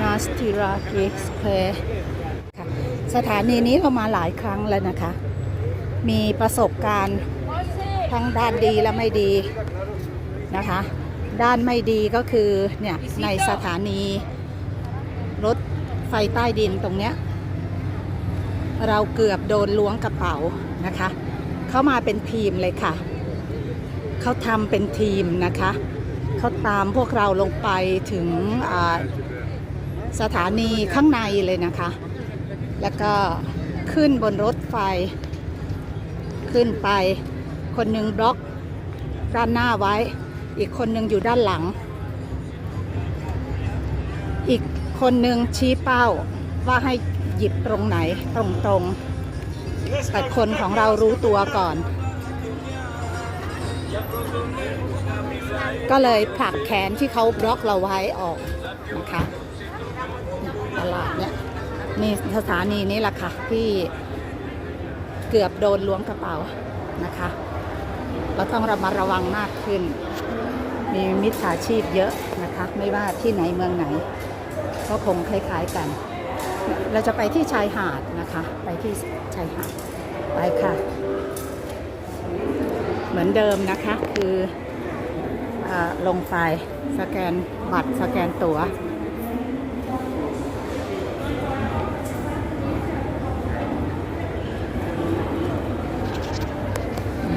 นาสติราเกสเพค่ะสถานีนี้เรามาหลายครั้งแล้วนะคะ มีประสบการณ์ทั้งด้านดีและไม่ดีนะคะ ด้านไม่ดีก็คือเนี่ยในสถานีรถไฟใต้ดินตรงเนี้ยเราเกือบโดนล้วงกระเป๋านะคะ เข้ามาเป็นทีมเลยค่ะ เขาทำเป็นทีมนะคะ เขาตามพวกเราลงไปถึงอ่า สถานีข้างในเลยนะคะ แล้วก็ขึ้นบนรถไฟ ขึ้นไป คนหนึ่งบล็อกด้านหน้าไว้ อีกคนหนึ่งอยู่ด้านหลัง อีกคนหนึ่งชี้เป้าว่าให้หยิบตรงไหนตรงตรงแต่คนของเรารู้ตัวก่อน ก็เลยผลักแขนที่เขาบล็อกเราไว้ออกนะคะ ลาดเนี่ยนี่สถานีนี้แหละค่ะที่เกือบโดนล้วงกระเป๋านะคะ เราต้องระมัดระวังมากขึ้น มีมิจฉาชีพเยอะนะคะ ไม่ว่าที่ไหนเมืองไหน ก็คงคล้ายๆกัน เราจะไปที่ชายหาดนะคะ ไปที่ชายหาดไปค่ะ เหมือนเดิมนะคะคืออลงไปสแกนบัตรสแกนตั๋ว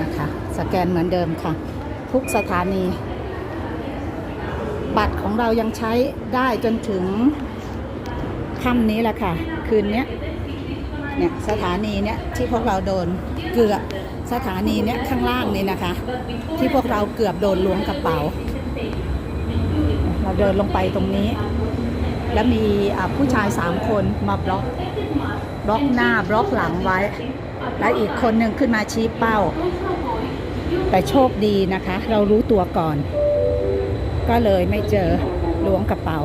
ะคะ ส แกนเหมือนเดิมค่ะ ทุกสถานี บัตรของเรายังใช้ได้จนถึงค่ำนี้แหละค่ะ คืนนี้เนี่ยสถานีเนี้ยที่พวกเราโดนเกือบสถานีเนี้ยข้างล่างนี่นะคะ ที่พวกเราเกือบโดนล้วงกระเป๋า เราเดินลงไปตรงนี้ แล้วมีผู้ชายสามคนมาบล็อกบล็อกหน้าบล็อกหลังไว้ แล้วอีกคนหนึ่งขึ้นมาชี้เป้า แต่โชคดีนะคะ เรารู้ตัวก่อน ก็เลยไม่เจอล้วงกระเป๋า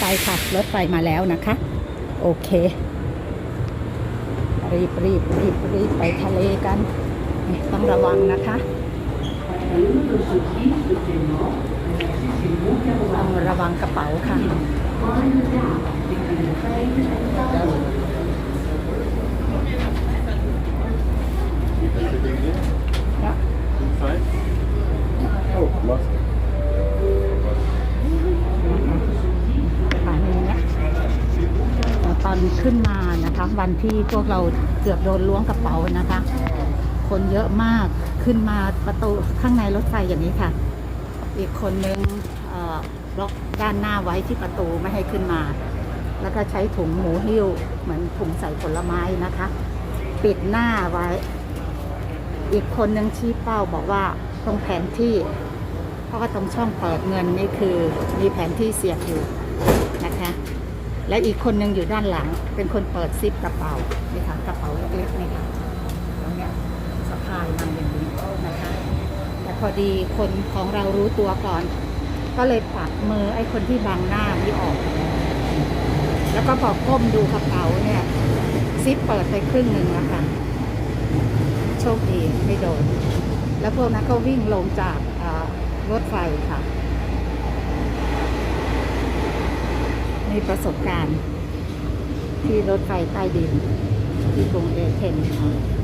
ไปค่ะรถไฟมาแล้วนะคะ โอเค รีบรีบรีบรีบไปทะเลกัน ต้องระวังนะคะต้องระวังกระเป๋าค่ะ อนขึ้นมานะคะ วันที่พวกเราเกือบโดนล้วงกระเป๋านะคะ คนเยอะมากขึ้นมาประตูข้างในรถไฟอย่างนี้ค่ะ อีกคนนึงบล็อกด้านหน้าไว้ที่ประตูไม่ให้ขึ้นมา แล้วก็ใช้ถุงหมูหิ้ว เหมือนถุงใส่ผลไม้นะคะ ปิดหน้าไว้ อีกคนนึงชี้เป้าบอกว่าตรงแผนที่เพราะว่าตรงช่องเปิดเงินนี่คือมีแผนที่เสียบอยู่นะคะ และอีกคนหนึ่งอยู่ด้านหลัง เป็นคนเปิดซิปกระเป๋านี่ค่ะกระเป๋าเล็กๆนี่ค่ะตรงเนี้ยสะพายมันอย่างนี้นะคะแต่พอดีคนของเรารู้ตัวก่อน ก็เลยผลักมือไอ้คนที่บังหน้านี่ออก แล้วก็พอก้มดูกระเป๋าเนี่ยซิปเปิดไปครึ่งหนึ่งแล้วค่ะโชคดีไม่โดน แล้วพวกนั้นก็วิ่งลงจากรถไฟค่ะ มีประสบการณ์ ที่รถไฟใต้ดิน ที่กรุงเอเธนส์